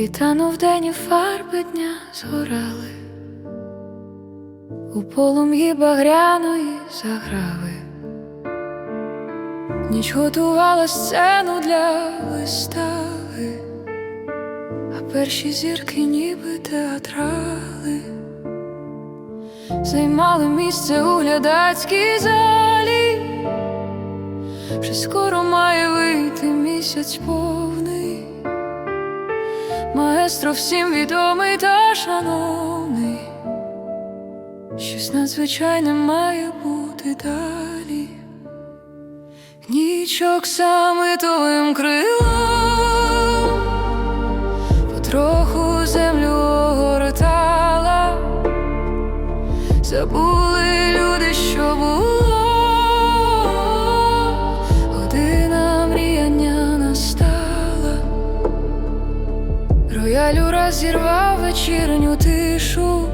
І танув день і фарби дня згорали, у полум'ї багряної заграви, ніч готувала сцену для вистави, а перші зірки, ніби театрали, займали місце у глядацькій залі. Вже скоро має вийти місяць повний, маестро всім відомий та шановний, щось надзвичайне має бути далі. Нічок самитовим крилом потроху землю огортала, забули люди, роялю розірвав вечірню тишу,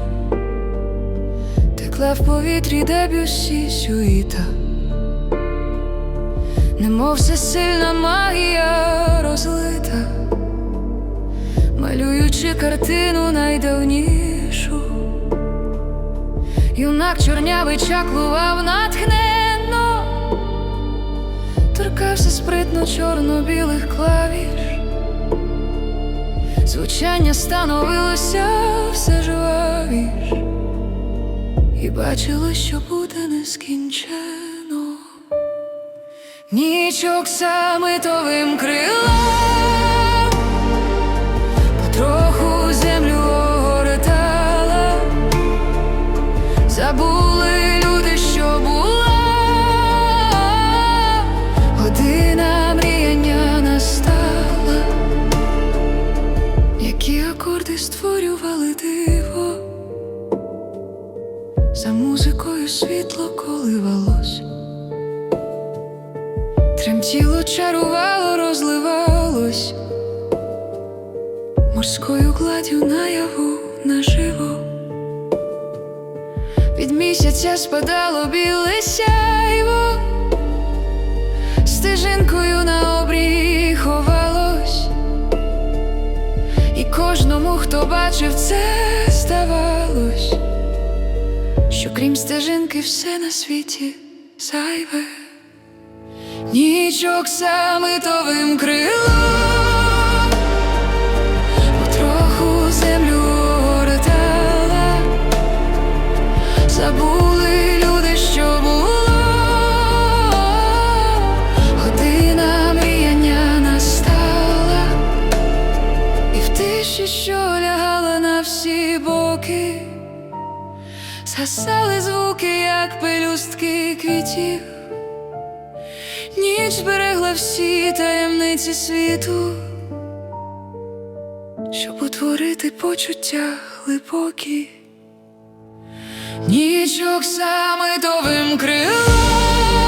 текла в повітрі дебюсі сюїта, немов всесильна магія розлита, малюючи картину найдавнішу. Юнак чорнявий чаклував натхненно, торкався спритно чорно-білих клавіш, звучання становилося все жвавіш, і бачило, що буде нескінчено. Нічок самитовим крилом світло коливалось, тремтіло, чарувало, розливалось, морською гладдю наяву наживо. Від місяця спадало біле сяйво, стежинкою на обрії ховалось, і кожному, хто бачив це, здавалось, що крім стежинки все на світі зайве, нічок самитовим крилом, потроху землю огортала. Забули люди, що було, година мріяння настала, і в тиші, що лягала на всі боки, згасали звуки, як пелюстки квітів. Ніч берегла всі таємниці світу, щоб утворити почуття глибокі. Нічок самитовим крилом